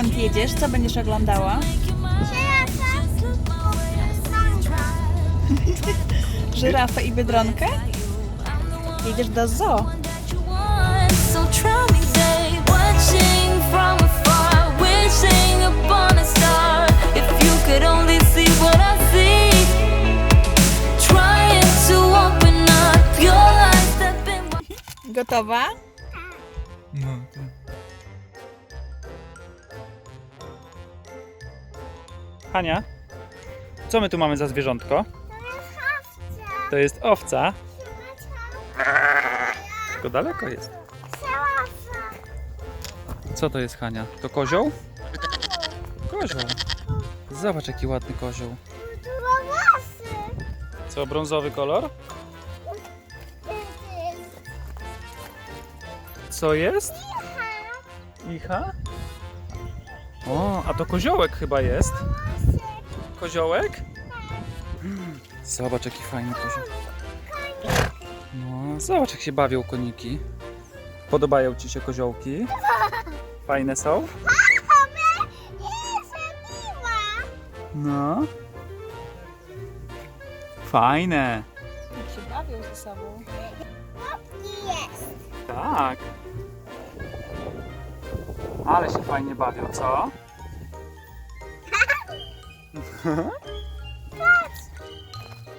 Dokąd jedziesz? Co będziesz oglądała? Żyrafę i biedronkę? Jedziesz do zoo. So try Hania, co my tu mamy za zwierzątko? To jest owca. Tylko daleko jest. Co to jest Hania? To kozioł? Kozioł. Zobacz jaki ładny kozioł. Co, brązowy kolor? Co jest? Icha? O, a to koziołek chyba jest. Koziołek? Zobacz jaki fajny kozioł. No, zobacz jak się bawią koniki. Podobają ci się koziołki? Fajne są? No. Fajne. Jak się bawią ze sobą. Tak. Ale się fajnie bawią, co?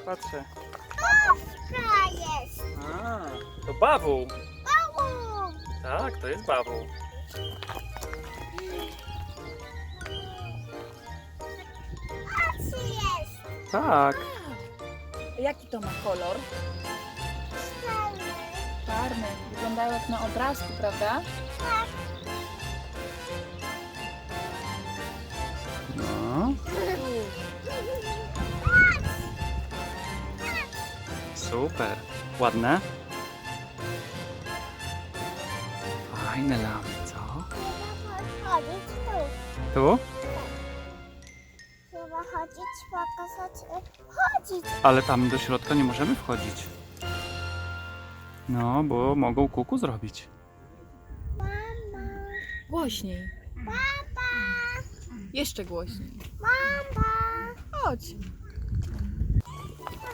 Patrzę. A, to bawół. Tak, to jest bawół. Tak. Jaki to ma kolor? Czarny. Wyglądają jak na obrazku, prawda? No. Super. Ładne? Fajne lamy, co? Tu? Trzeba chodzić, pokazać, chodzić. Ale tam do środka nie możemy wchodzić. No, bo mogą kuku zrobić. Głośniej. Jeszcze głośniej. Mama, Chodź.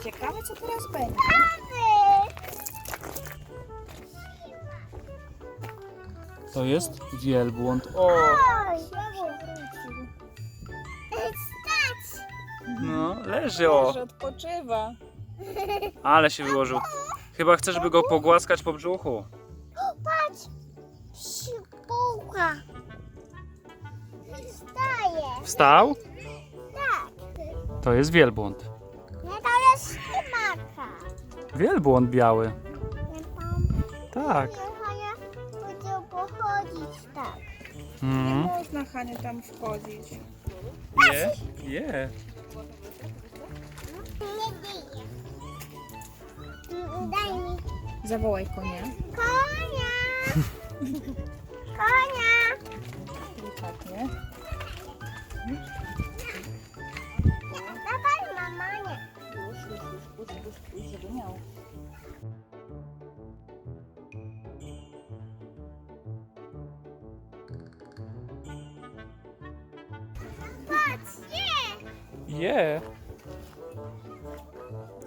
Ciekawe, co teraz będzie. To jest wielbłąd. O! Stać. No, leży o! Że odpoczywa. Ale się wyłożył. Chyba chce, żeby go pogłaskać po brzuchu. Patrz. Sibułka. Wstaje. Wstał? Tak. To jest wielbłąd. Wielbłąd biały. Nie. Tak. Hania będzie pochodzić tak. Mm. Można Hania tam wchodzić. Je, je. Nie dzieje. Daj mi Zawołaj konia. konia. Konia. Delikatnie. Puść, żeby miał. Patrz, nie. Je.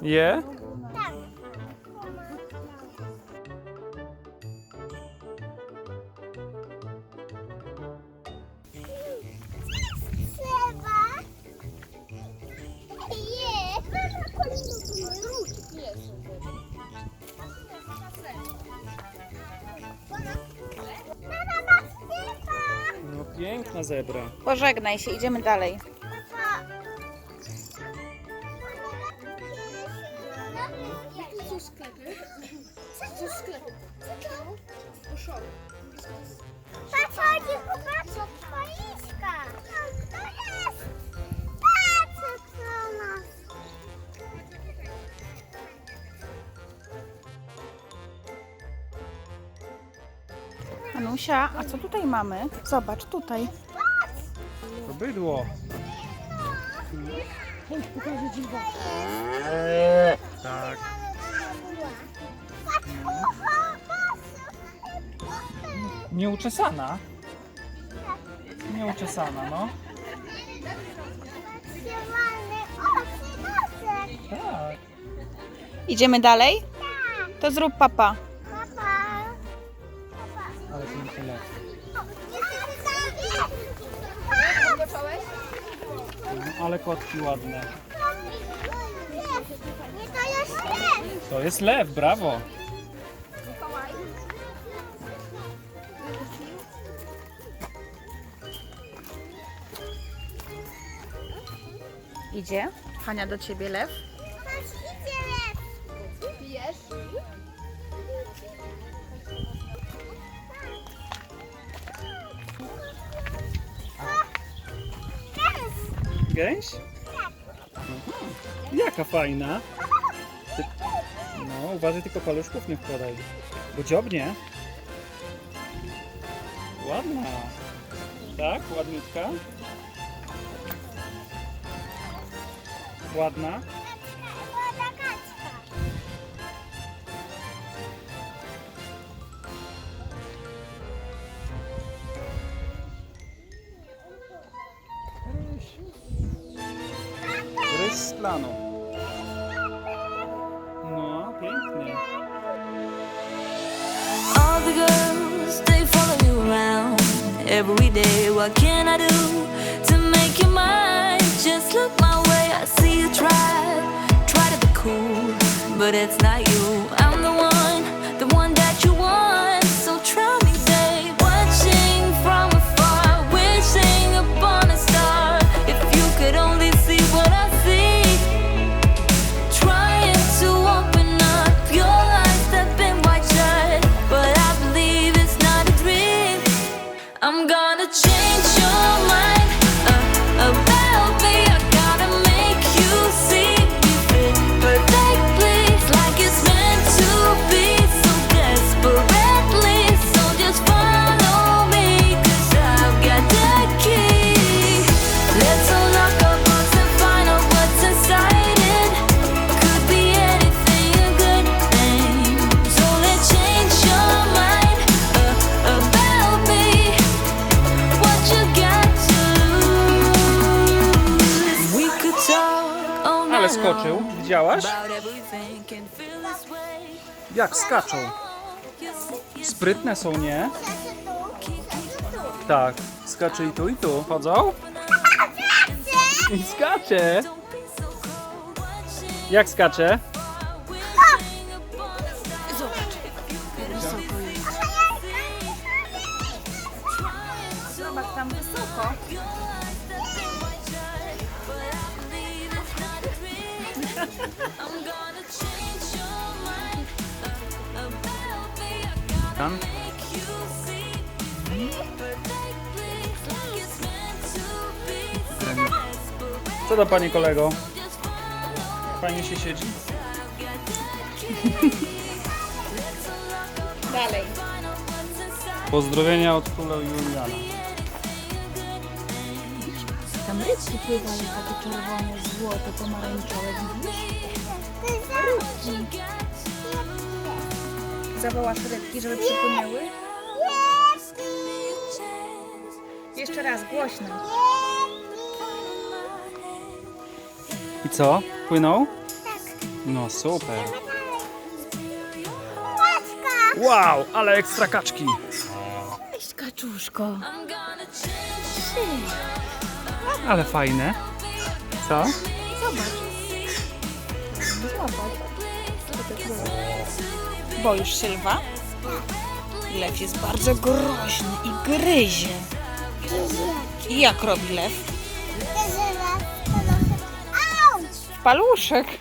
Je? Zebra. Pożegnaj się, idziemy dalej. Anusia, a co tutaj mamy? Zobacz, tutaj. Bydło. Tak. Patrz, ucho, patrz. Nieuczesana. Tak, Nieuczesana, no. Oczy, nosek. Tak. Idziemy dalej? To zrób papa. Papa. Papa. Ale piękny lew. Ale kotki ładne. Nie, to jest lew. To jest lew, brawo. Idzie. Hania do ciebie lew. Patrz, idzie lew. Pijesz? Gęś? Jaka fajna. No, uważaj tylko paluszków nie wkładaj. Bo dziobnie. Ładna. Tak, ładniutka. Ładna. Rys z planu. No, pięknie. All the girls, they follow you around every day. What can I do to make you mine? Just look my way. I see you try, try to be cool, but it's not you. Talk all Ale night skoczył, long widziałaś? Jak skaczą. Sprytne są, nie? Tak, skacze i tu, i tu. Chodzą? I skacze. Jak skacze? Co to panie kolego? Fajnie się siedzi? Dalej. Pozdrowienia od króla Juliana. Tam rybki pływają takie czerwone, złote, pomarańczowe. Widzisz? Zawołasz rybki, żeby przypłynęły? Jeszcze raz, głośno. I co? Płyną? No super. Wow, ale ekstra kaczki. Cześć, kaczuszko. Ale fajne. Co? Zobacz. Zobacz. Boisz się lwa? Lew jest bardzo groźny i gryzie. I jak robi lew? Paluszek.